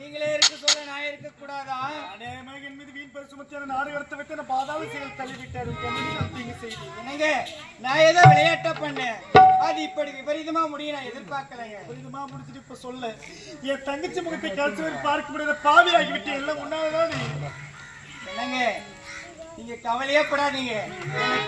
நீங்களே இருக்க சொல்ல நான் இருக்க கூடாதா அநேகமாக என் மீது வீண் பேர் சுமத்தி அந்த நாடு கடத்த வைத்து என்னை பாதாள செயல் தள்ளிவிட்டார். என்னை நான் தீங்கு செய்தேன். என்னங்க நான் ஏதோ விளையாட்ட பண்ணேன் அது இப்படி விபரீதமா முடியும் நான் எதிர்பார்க்கலைங்க புரியுதுமா? முடிச்சிட்டு இப்ப சொல்ல. என் தங்கச்சி முகத்தை வரை பார்க்க முடியாத பாவியாகி விட்டு எல்லாம் உன்னாலதான். என்னங்க நீங்க கவலையே படாதீங்க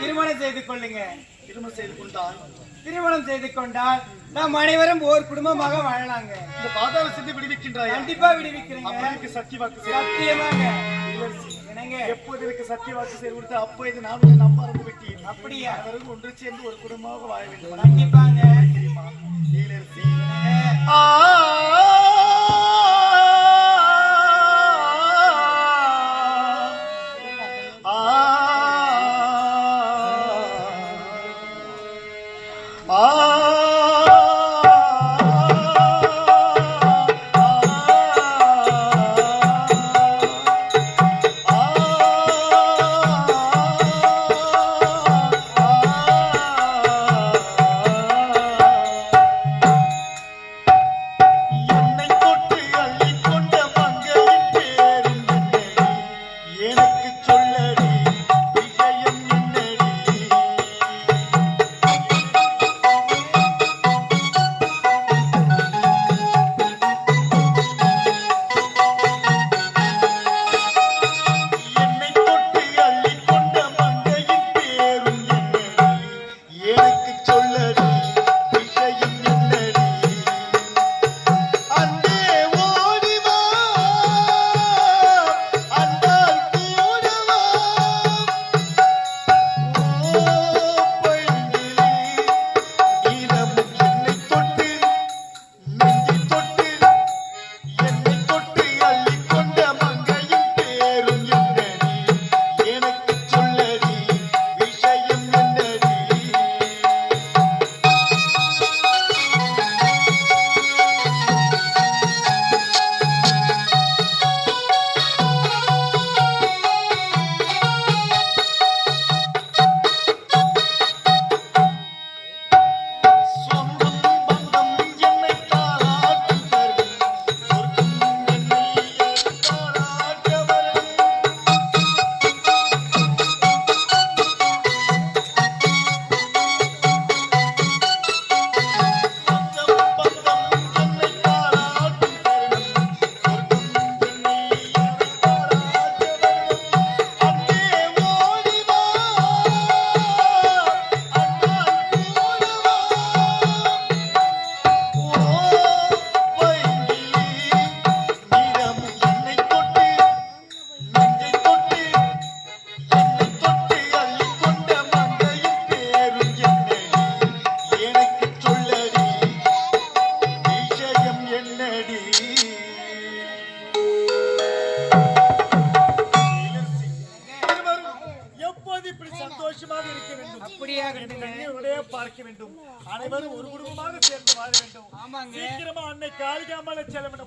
திருமணம் செய்து கொள்ளுங்க திருமணம் செய்து கொண்டால் திருமணம் செய்து கொண்டால் நாம் அனைவரும் ஓர் குடும்பமாக வாழலாங்க. இந்த பாதாள சிந்தி விடுவிக்கின்றாயா? கண்டிப்பா விடுவிக்கிறேங்க. சத்திய வாக்கு செய்ய சத்தியமாங்க. என்னங்க? எப்போது எனக்கு சத்திய வாக்கு செய்து கொடுத்து அப்போ இது நான் நம்ப மறந்து விட்டேன். அப்படியா? அனைவரும் ஒன்று சேர்ந்து ஒரு குடும்பமாக வாழ வேண்டும். கண்டிப்பாங்க. நீலரசி எப்போது இப்படி சந்தோஷமாக இருக்க வேண்டும்? அப்படியா என் கட்டுங்க கண்ணீரோடே பார்க்க வேண்டும். அனைவரும் ஒரு குடும்பமாக சேர்ந்து வாழ வேண்டும். ஆமாங்க. சீக்கிரமா அன்னை காளிகாமலை செல்லம்